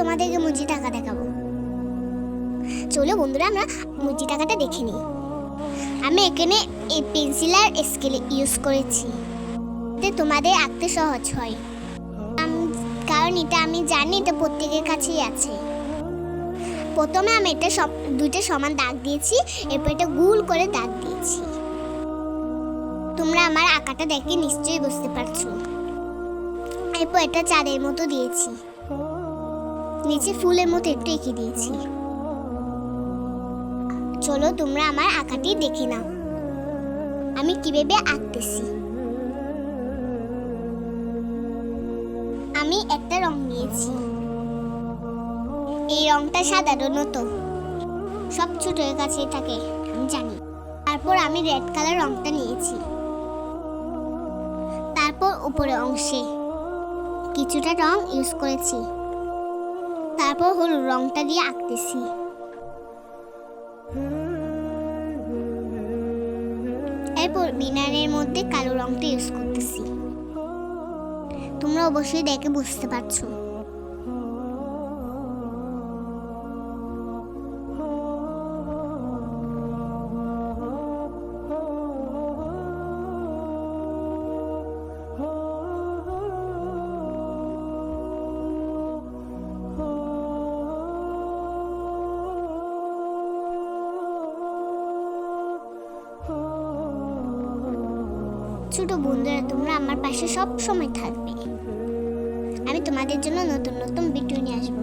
তোমাদেরকে মুজি টাকা দেখাবো। চলো বন্ধুরা, আমরা মুজি টাকাটা দেখে নিই। আমি এখানে এই পেন্সিল আর স্কেল ইউজ করেছি। এতে তোমাদের আঁকতে সহজ হয়। কারণ এটা আমি জানি, এটা প্রত্যেকের কাছেই আছে। প্রথমে আমি এটা সব, দুইটা সমান দাগ দিয়েছি, এরপর এটা গুল করে দাগ দিয়েছি। তোমরা আমার আঁকাটা দেখে নিশ্চয়ই বুঝতে পারছ। এরপর এটা চাঁদের মতো দিয়েছি। নিচে ফুলের মতো একটু এঁকে দিয়েছি। চলো তোমরা আমার আঁকাটি দেখে নাও। আমি কীভাবে আঁকতেছি? আমি একটা রং নিয়েছি। এই রংটা সাধারণত সব ছোটের কাছে থাকে, আমি জানি। তারপর আমি রেড কালার রংটা নিয়েছি। তারপর উপরে অংশে কিছুটা রং ইউজ করেছি। তারপর হলুদ রংটা দিয়ে আঁকতেছি। এরপর বিনারের মধ্যে কালো রংটা ইউজ করতেছি। তোমরা অবশ্যই দেখে বুঝতে পারছ। ছোট বন্ধুরা, তোমরা আমার পাশে সব সময় থাকবে আমি তোমাদের জন্য নতুন নতুন ভিডিও নিয়ে আসব!